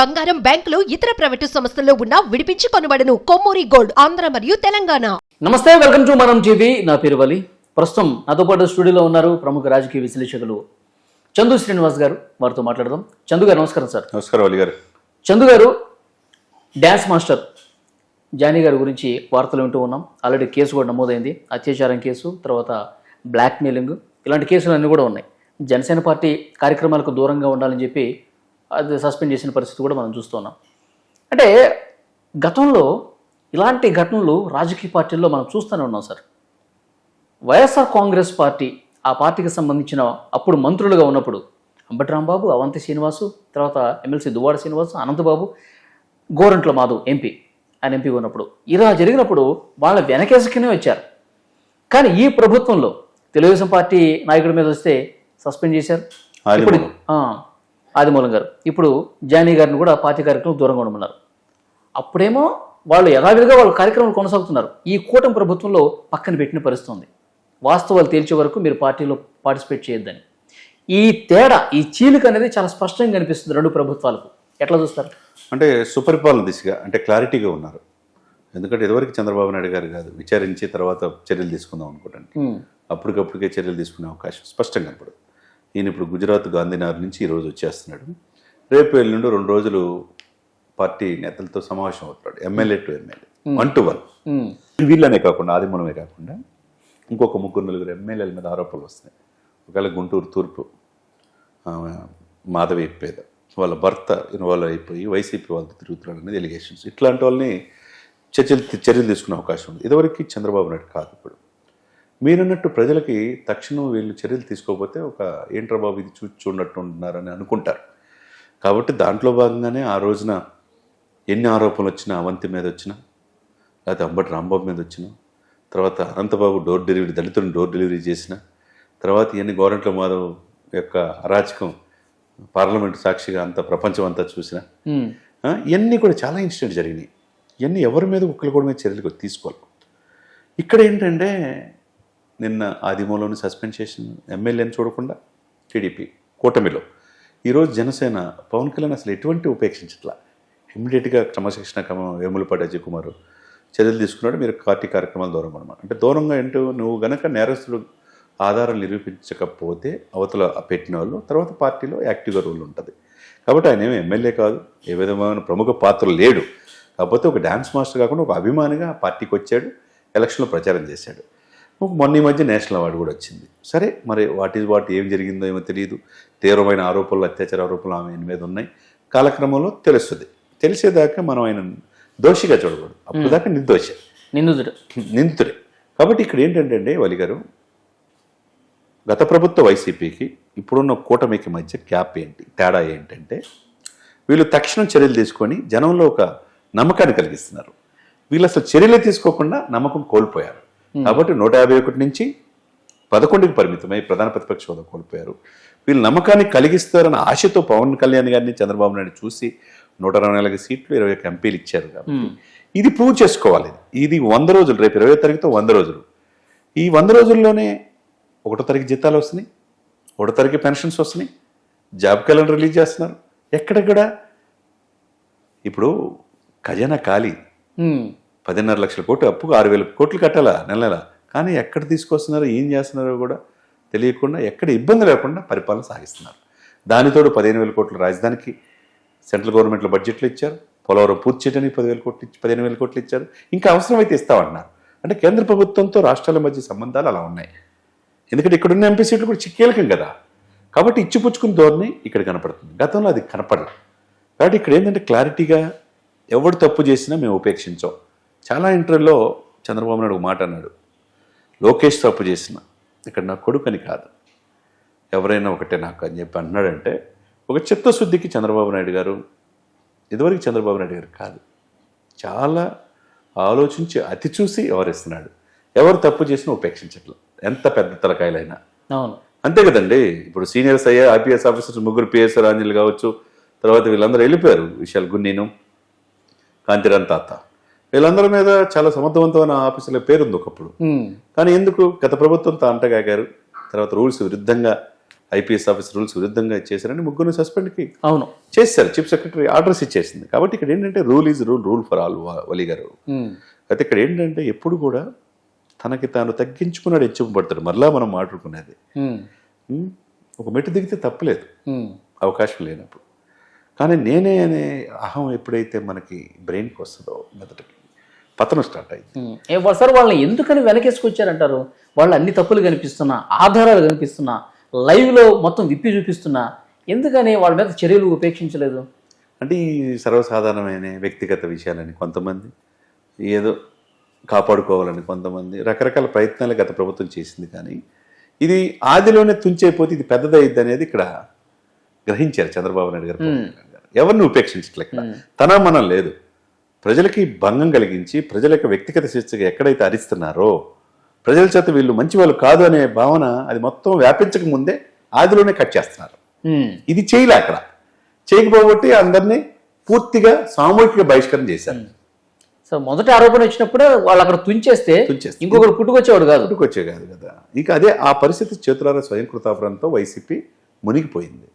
బంగారం బ్యాంకులు ఇతర ప్రైవేటు సంస్థల్లో ఉన్న విడిపించి కొనబడను కొమ్మూరి గోల్డ్ ఆంధ్ర మరియు తెలంగాణ. నమస్తే వెల్కమ్ టు మనం టీవీ. నా పేరు వలి. ప్రస్తుతం నాతో పాటు స్టూడియోలో ఉన్నారు ప్రముఖ రాజకీయ విశ్లేషకులు చందు శ్రీనివాస్ గారు. వారితో మాట్లాడదాం. చందు గారు నమస్కారం సార్. నమస్కారం అలీ గారు. చందు గారు డ్యాన్స్ మాస్టర్ జానీ గారి గురించి వార్తలు వింటూ ఉన్నాం. ఆల్రెడీ కేసు కూడా నమోదైంది. అత్యాచారం కేసు తర్వాత బ్లాక్మెయిలింగ్. ఇలాంటి కేసులు అన్నీ కూడా ఉన్నాయి. జనసేన పార్టీ కార్యక్రమాలకు దూరంగా ఉండాలని చెప్పి అది సస్పెండ్ చేసిన పరిస్థితి కూడా మనం చూస్తున్నాం అంటే గతంలో ఇలాంటి ఘటనలు రాజకీయ పార్టీల్లో మనం చూస్తూనే ఉన్నాం సార్. వైఎస్ఆర్ కాంగ్రెస్ పార్టీ ఆ పార్టీకి సంబంధించిన అప్పుడు మంత్రులుగా ఉన్నప్పుడు అంబటి రాంబాబు అవంతి శ్రీనివాసు తర్వాత ఎమ్మెల్సీ దువ్వాడ శ్రీనివాసు అనంతబాబు గోరంట్ల మాధవ్ ఎంపీ ఆయన ఎంపీ ఉన్నప్పుడు. ఇలా జరిగినప్పుడు వాళ్ళ వెనకేసుకునే వచ్చారు. కానీ ఈ ప్రభుత్వంలో తెలుగుదేశం పార్టీ నాయకుడి మీద వస్తే సస్పెండ్ చేశారు. ఇప్పుడు ఆదిమూలం. గారు. ఇప్పుడు జానీ గారిని కూడా పార్టీ కార్యక్రమం దూరంగా ఉండమన్నారు. అప్పుడేమో వాళ్ళు యథావిధిగా వాళ్ళ కార్యక్రమాలు కొనసాగుతున్నారు. ఈ కూటమి ప్రభుత్వంలో పక్కన పెట్టిన పరిస్థితి ఉంది వాస్తవాలు తేల్చే వరకు మీరు పార్టీలో పార్టిసిపేట్ చేయొద్దని. ఈ తేడా ఈ చీలిక అనేది చాలా స్పష్టంగా కనిపిస్తుంది రెండు ప్రభుత్వాలకు. ఎట్లా చూస్తారు? అంటే సుపరిపాలన దిశగా అంటే క్లారిటీగా ఉన్నారు. ఎందుకంటే ఇదివరకు చంద్రబాబు నాయుడు గారు కాదు విచారించి తర్వాత చర్యలు తీసుకుందాం అనుకోండి ఉమ్, అప్పటికప్పటికే చర్యలు తీసుకునే అవకాశం స్పష్టంగా కనపడు ఈయన ఇప్పుడు గుజరాత్ గాంధీనగర్ నుంచి ఈరోజు వచ్చేస్తున్నాడు. రేపు ఎల్లుండి రెండు రోజులు పార్టీ నేతలతో సమావేశం అవుతున్నాడు MLA to MLA one to one వీళ్ళనే కాకుండా ఆదిమూలమే కాకుండా ఇంకొక ముగ్గురు నలుగురు ఎమ్మెల్యేల మీద ఆరోపణలు వస్తున్నాయి. ఒకవేళ గుంటూరు తూర్పు మాధవి పేద వాళ్ళ భర్త ఇన్వాల్వ్ అయిపోయి వైసీపీ వాళ్ళతో తిరుగుతున్నాడు అనేది ఎలిగేషన్స్ ఇట్లాంటి వాళ్ళని చర్చలు చర్యలు తీసుకునే అవకాశం ఉంది. ఇదివరకు చంద్రబాబు నాయుడు కాదు ఇప్పుడు. మీరన్నట్టు ప్రజలకి తక్షణం వీళ్ళు చర్యలు తీసుకోకపోతే ఒక ఏంట్రా బాబు ఇది చూసి చూడనట్టు ఉంటున్నారని అనుకుంటారు. కాబట్టి దాంట్లో భాగంగానే ఆ రోజున ఎన్ని ఆరోపణలు వచ్చినా అవంతి మీద వచ్చినా లేకపోతే అంబటి రాంబాబు మీద వచ్చిన తర్వాత అనంతబాబు డోర్ డెలివరీ దళితులను డోర్ డెలివరీ చేసిన తర్వాత ఇవన్నీ గవర్నమెంట్లో మాధవ్ యొక్క అరాచకం పార్లమెంట్ సాక్షిగా అంత ప్రపంచం అంతా చూసిన ఇవన్నీ కూడా చాలా ఇన్సిడెంట్ జరిగినాయి. ఇవన్నీ ఎవరి మీద ఒక్కరి కూడా మీద చర్యలు తీసుకోవాలి. ఇక్కడ ఏంటంటే నిన్న ఆదిమూలను సస్పెండ్ చేసిన ఎమ్మెల్యేని చూడకుండా టీడీపీ కూటమిలో. ఈరోజు జనసేన పవన్ కళ్యాణ్ అసలు ఎటువంటి ఉపేక్షించట్లా? ఇమ్మీడియట్గా క్రమశిక్షణ క్రమం వేములపాటి అజయ్ కుమార్ చర్యలు తీసుకున్నాడు. మీరు పార్టీ కార్యక్రమాలు దూరం అనమాట. అంటే దూరంగా ఏంటో నువ్వు గనక నేరస్తులు ఆధారాలు నిరూపించకపోతే అవతల పెట్టిన వాళ్ళు తర్వాత పార్టీలో యాక్టివ్గా రోల్ ఉంటుంది. కాబట్టి ఆయన ఏమి ఎమ్మెల్యే కాదు ఏ విధమైన ప్రముఖ పాత్ర లేడు. కాకపోతే ఒక డ్యాన్స్ మాస్టర్ కాకుండా ఒక అభిమానిగా పార్టీకి వచ్చాడు ఎలక్షన్లో ప్రచారం చేశాడు. మొన్న ఈ మధ్య నేషనల్ అవార్డు కూడా వచ్చింది. సరే మరి వాట్ ఈజ్ వాట్ ఏం జరిగిందో ఏమో తెలియదు తీవ్రమైన ఆరోపణలు అత్యాచార ఆరోపణలు ఆమె మీద ఉన్నాయి. కాలక్రమంలో తెలుస్తుంది. తెలిసేదాకా మనం ఆయన దోషిగా చూడకూడదు. అప్పుడు దాకా నిర్దోష. నిందితుడు. నిందితుడే. కాబట్టి ఇక్కడ ఏంటంటే అండి వలి గారు గత ప్రభుత్వ వైసీపీకి ఇప్పుడున్న కూటమికి మధ్య గ్యాప్ ఏంటి తేడా ఏంటంటే వీళ్ళు తక్షణం చర్యలు తీసుకొని జనంలో ఒక నమ్మకాన్ని కలిగిస్తున్నారు. వీళ్ళు అసలు చర్యలే తీసుకోకుండా నమ్మకం కోల్పోయారు. కాబట్టి నూట యాభై ఒకటి నుంచి పదకొండుకి పరిమితమై ప్రధాన ప్రతిపక్ష హోదా కోల్పోయారు. వీళ్ళు నమ్మకాన్ని కలిగిస్తారన్న ఆశతో పవన్ కళ్యాణ్ గారిని చంద్రబాబు నాయుడు చూసి నూట అరవై నాలుగు సీట్లు ఇరవై ఒక్క ఎంపీలు ఇచ్చారు కాబట్టి ఇది ప్రూవ్ చేసుకోవాలి. ఇది వంద రోజులు రేపు ఇరవై తారీఖుతో వంద రోజులు. ఈ వంద రోజుల్లోనే ఒకటో తారీఖు జీతాలు వస్తున్నాయి ఒకటో తారీఖు పెన్షన్స్ వస్తున్నాయి జాబ్ క్యాలెండర్ రిలీజ్ చేస్తున్నారు. ఎక్కడెక్కడ? ఇప్పుడు ఖజానా ఖాళీ. ఉమ్, పదిన్నర లక్షల కోట్లు అప్పుకు ఆరు వేల కోట్లు కట్టాలా నెల నెల? కానీ ఎక్కడ తీసుకొస్తున్నారో ఏం చేస్తున్నారో కూడా తెలియకుండా ఎక్కడ ఇబ్బంది లేకుండా పరిపాలన సాగిస్తున్నారు. దానితోడు పదిహేను వేల కోట్లు రాజధానికి సెంట్రల్ గవర్నమెంట్లో బడ్జెట్లు ఇచ్చారు. పోలవరం పూర్తి చేయడానికి పదివేల కోట్లు ఇచ్చి పదిహేను వేల కోట్లు ఇచ్చారు. ఇంకా అవసరమైతే ఇస్తామన్నారు అంటే కేంద్ర ప్రభుత్వంతో రాష్ట్రాల మధ్య సంబంధాలు అలా ఉన్నాయి. ఎందుకంటే ఇక్కడున్న ఎంపీ సీట్లు కూడా చిక్కేలకం కదా. కాబట్టి ఇచ్చిపుచ్చుకుని ధోరణి ఇక్కడ కనపడుతుంది. గతంలో అది కనపడదు కాబట్టి ఇక్కడ ఏంటంటే క్లారిటీగా ఎవడు తప్పు చేసినా మేము ఉపేక్షించాం. చాలా ఇంటర్వ్యూలో చంద్రబాబు నాయుడు ఒక మాట అన్నాడు. లోకేష్ తప్పు చేసిన ఇక్కడ నా కొడుకు అని కాదు. ఎవరైనా ఒకటే నాకు అని చెప్పి అన్నాడంటే ఒక చిత్తశుద్ధికి చంద్రబాబు నాయుడు గారు ఇదివరకు చంద్రబాబు నాయుడు గారు కాదు చాలా ఆలోచించి అతి చూసి వ్యవహరిస్తున్నాడు ఎవరు తప్పు చేసినా ఉపేక్షించట్లేదు ఎంత పెద్ద తలకాయలైనా. అవును. అంతే కదండి. ఇప్పుడు సీనియర్స్ అయ్యే ఐపీఎస్ ఆఫీసర్స్ ముగ్గురు పిఎస్ రాంజీలు కావచ్చు తర్వాత వీళ్ళందరూ వెళ్ళిపోయారు విశాల్ గున్నీను కాంతిరాన్ తాత. వీళ్ళందరి మీద చాలా సమర్థవంతమైన ఆఫీసుల పేరుంది ఒకప్పుడు. కానీ ఎందుకు? గత ప్రభుత్వంతో అంటగాగారు తర్వాత రూల్స్ విరుద్ధంగా ఐపీఎస్ ఆఫీసర్ రూల్స్ విరుద్ధంగా చేశారని ముగ్గురు సస్పెండ్కి అవును. చేశారు. చీఫ్ సెక్రటరీ ఆర్డర్స్ ఇచ్చేసింది. కాబట్టి ఇక్కడ ఏంటంటే rule is rule rule for all Vali garu. అయితే ఇక్కడ ఏంటంటే ఎప్పుడు కూడా తనకి తాను తగ్గించుకున్నాడు హెచ్చింపబడతాడు మరలా మనం మాట్లాడుకునేది? ఒక మెట్టు దిగితే తప్పలేదు. అవకాశం లేనప్పుడు. కానీ నేనే అనే అహం ఎప్పుడైతే మనకి బ్రెయిన్కి వస్తుందో మెదటికి పతనం స్టార్ట్ అయింది. సార్ వాళ్ళని ఎందుకని వెనకేసుకొచ్చారంటారు? వాళ్ళు అన్ని తప్పులు కనిపిస్తున్నా ఆధారాలు కనిపిస్తున్నా లైవ్లో మొత్తం విప్పి చూపిస్తున్నా ఎందుకని వాళ్ళ మీద చర్యలు ఉపేక్షించలేదు? అంటే ఈ సర్వసాధారణమైన వ్యక్తిగత విషయాలని కొంతమంది ఏదో కాపాడుకోవాలని కొంతమంది రకరకాల ప్రయత్నాలు గత ప్రభుత్వం చేసింది కానీ ఇది ఆదిలోనే తుంచైపోతే ఇది పెద్దదయ్యిద్ది అనేది ఇక్కడ గ్రహించారు చంద్రబాబు నాయుడు గారు. ఎవరిని ఉపేక్షించట్లే ఇక్కడ? తన మనం లేదు. ప్రజలకి భంగం కలిగించి ప్రజల యొక్క వ్యక్తిగత శిక్షగా ఎక్కడైతే అరిస్తున్నారో ప్రజల చేత వీళ్ళు మంచి వాళ్ళు కాదు అనే భావన అది మొత్తం వ్యాపించక ముందే ఆదిలోనే కట్ చేస్తున్నారు. ఇది చేయలే అక్కడ. చేయకపోబట్టి అందరినీ పూర్తిగా సామూహిక బహిష్కరణ చేశారు. సో మొదటి ఆరోపణ వచ్చినప్పుడు వాళ్ళు అక్కడ తుంచేస్తే. ఇంకొకరు పుట్టుకొచ్చేవాడు కాదు. వచ్చే కాదు కదా. ఇక అదే ఆ పరిస్థితి చేతులారా స్వయం కృతాపరంతో వైసీపీ మునిగిపోయింది.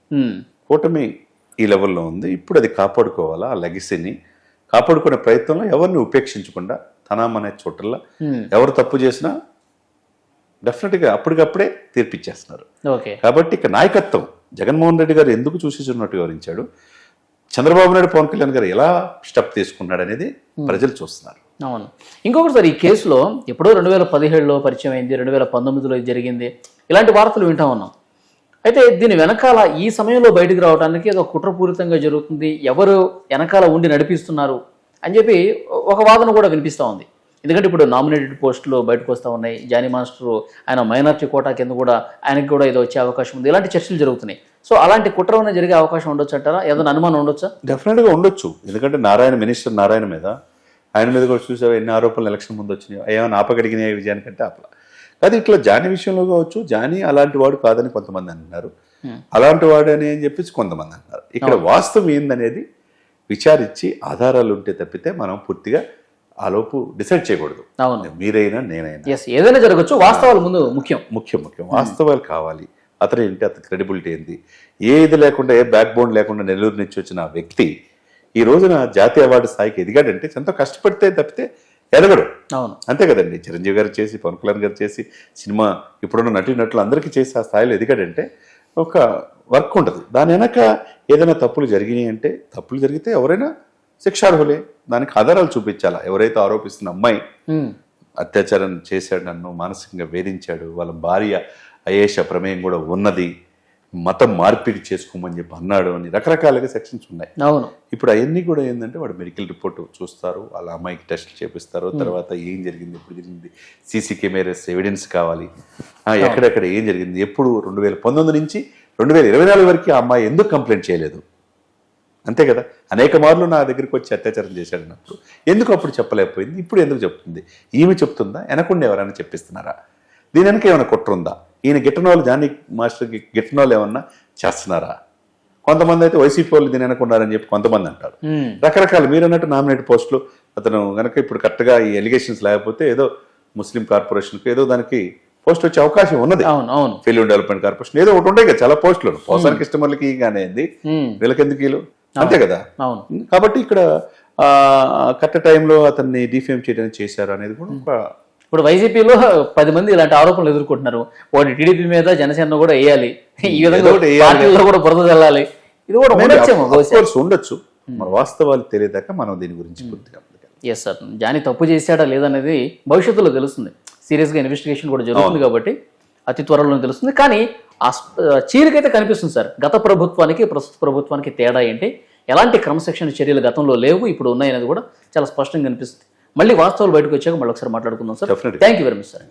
కూటమి ఈ లెవెల్లో ఉంది. ఇప్పుడు అది కాపాడుకోవాలా? ఆ లెగసీని కాపాడుకునే ప్రయత్నంలో ఎవరిని ఉపేక్షించకుండా తనామనే చోటల్లో ఎవరు తప్పు చేసినా డెఫినెట్గా అప్పటికప్పుడే తీర్పిచ్చేస్తున్నారు. ఓకే. కాబట్టి ఇక నాయకత్వం జగన్మోహన్ రెడ్డి గారు ఎందుకు చూసేసినట్టు వివరించాడు చంద్రబాబు నాయుడు పవన్ కళ్యాణ్ గారు ఎలా స్టెప్ తీసుకున్నాడు అనేది ప్రజలు చూస్తున్నారు. అవును. ఇంకొకటి సార్ ఈ కేసులో ఎప్పుడో రెండు వేల పదిహేడులో పరిచయం అయింది రెండు వేల పంతొమ్మిదిలో జరిగింది. ఇలాంటి వార్తలు వింటా ఉన్నాం. అయితే దీని వెనకాల ఈ సమయంలో బయటకు రావడానికి ఏదో కుట్రపూరితంగా జరుగుతుంది. ఎవరు వెనకాల ఉండి నడిపిస్తున్నారు అని చెప్పి ఒక వాదన కూడా వినిపిస్తూ ఉంది. ఎందుకంటే ఇప్పుడు నామినేటెడ్ పోస్టులు బయటకు వస్తూ ఉన్నాయి. జానీ మాస్టర్ ఆయన మైనార్టీ కోటా కింద కూడా ఆయనకి కూడా ఏదో వచ్చే అవకాశం ఉంది. ఇలాంటి చర్చలు జరుగుతున్నాయి. సో అలాంటి కుట్ర ఉన్న జరిగే అవకాశం ఉండొచ్చు అంటారా? ఏదైనా అనుమానం ఉండొచ్చా? డెఫినెట్గా ఉండొచ్చు. ఎందుకంటే నారాయణ మినిస్టర్ నారాయణ మీద ఆయన మీద కూడా చూసావు ఎన్ని ఆరోపణలు ఎలక్షన్ ముందు వచ్చినాయి? ఏమైనా ఆపగడిగినాయి విజయానికంటే ఆపలా? అది ఇట్లా జానీ విషయంలో కావచ్చు జానీ అలాంటి వాడు కాదని కొంతమంది అంటున్నారు. అలాంటి వాడు అని అని చెప్పేసి కొంతమంది అంటున్నారు. ఇక్కడ వాస్తవం ఏందనేది విచారించి ఆధారాలు ఉంటే తప్పితే మనం పూర్తిగా ఆ లోపు డిసైడ్ చేయకూడదు. అవును. మీరైనా నేనైనా. ఏదైనా జరగచ్చు వాస్తవాలు ముందు ముఖ్యం. ముఖ్యం ముఖ్యం. వాస్తవాలు కావాలి. అతను ఏంటి అతని క్రెడిబిలిటీ ఏంటి ఏ ఇది లేకుండా ఏ బ్యాక్ బోన్ లేకుండా నెల్లూరు నుంచి వచ్చిన వ్యక్తి ఈ రోజున జాతీయ అవార్డు స్థాయికి ఎదిగాడంటే ఎంతో కష్టపడితే తప్పితే ఎదగడు. అవును. అంతే కదండి. చిరంజీవి గారు చేసి పవన్ కళ్యాణ్ గారు చేసి సినిమా ఇప్పుడున్న నటులు అందరికీ చేసి ఆ స్థాయిలో ఎదిగాడంటే ఒక వర్క్ ఉంటుంది దాని వెనక ఏదైనా తప్పులు జరిగినాయి అంటే తప్పులు జరిగితే ఎవరైనా శిక్షార్హులే. దానికి ఆధారాలు చూపించాలా? ఎవరైతే ఆరోపిస్తున్న అమ్మాయి అత్యాచారం చేశాడు నన్ను మానసికంగా వేధించాడు వాళ్ళ భార్య అయేష ప్రమేయం కూడా ఉన్నది మతం మార్పిడి చేసుకోమని చెప్పి అన్నాడు అని రకరకాలుగా సెక్షన్స్ ఉన్నాయి. అవును. ఇప్పుడు అవన్నీ కూడా ఏంటంటే వాడు మెడికల్ రిపోర్ట్ చూస్తారు వాళ్ళ అమ్మాయికి టెస్ట్ చేపిస్తారు తర్వాత ఏం జరిగింది ఎప్పుడు జరిగింది సీసీ కెమెరాస్ ఎవిడెన్స్ కావాలి. ఎక్కడెక్కడ ఏం జరిగింది ఎప్పుడు రెండు వేల పంతొమ్మిది నుంచి రెండు వేల ఇరవై నాలుగు వరకు ఆ అమ్మాయి ఎందుకు కంప్లైంట్ చేయలేదు? అంతే కదా? అనేక మార్లు నా దగ్గరికి వచ్చి అత్యాచారం చేశాడు అన్నప్పుడు ఎందుకు అప్పుడు చెప్పలేకపోయింది? ఇప్పుడు ఎందుకు చెప్తుంది? ఈమె చెప్తుందా? వెనకుండా ఎవరైనా చెప్పిస్తున్నారా? దీని వెనక ఏమైనా కుట్ర ఉందా? ఈయన గిట్టన వాళ్ళు జానీ మాస్టర్కి గిట్టన వాళ్ళు ఏమన్నా చేస్తున్నారా? కొంతమంది అయితే వైసీపీ వాళ్ళు దీని వెనకున్నారని చెప్పి కొంతమంది అంటారు. రకరకాల. మీరు అన్నట్టు నామినేట్ పోస్టులు అతను గనక ఇప్పుడు కరెక్ట్గా ఈ ఎలిగేషన్స్ లేకపోతే ఏదో ముస్లిం కార్పొరేషన్కి ఏదో దానికి పోస్ట్ వచ్చే అవకాశం ఉన్నది. అవును అవును. ఫిలిం డెవలప్మెంట్ కార్పొరేషన్ ఏదో ఒకటి ఉంటాయి కదా చాలా పోస్టులు. పోసానికి ఇష్టమర్లకి కానీ ఏంది? ఉమ్, వీళ్ళకి ఎందుకు వీళ్ళు? అంతే కదా? అవును. కాబట్టి ఇక్కడ కరెక్ట్ టైంలో అతన్ని డిఫేమ్ చేయడానికి చేశారు అనేది కూడా ఒక ఇప్పుడు వైసీపీలో పది మంది ఇలాంటి ఆరోపణలు ఎదుర్కొంటున్నారు. ఒకటి టీడీపీ మీద జనసేన కూడా వేయాలి. ఈ విధంగా. పార్టీల్లో కూడా బురద చల్లాలి. ఇది కూడా course ఉండొచ్చు. మన వాస్తవాలు తెలియదాకా మనం దీని గురించి పూర్తిగా. ఎస్ సార్ జానీ తప్పు చేశాడా లేదనేది భవిష్యత్తులో తెలుస్తుంది. సీరియస్గా ఇన్వెస్టిగేషన్ కూడా జరుగుతుంది కాబట్టి అతి త్వరలో తెలుస్తుంది. కానీ ఆ చీలికైతే కనిపిస్తుంది సార్ గత ప్రభుత్వానికి ప్రస్తుత ప్రభుత్వానికి తేడా ఏంటి? ఎలాంటి క్రమశిక్షణ చర్యలు గతంలో లేవు ఇప్పుడు ఉన్నాయనేది కూడా చాలా స్పష్టంగా కనిపిస్తుంది. మళ్ళీ వాస్తవాలు బయటకు వచ్చాక మళ్ళీ ఒకసారి మాట్లాడుకుందాం sir. Thank you very much sir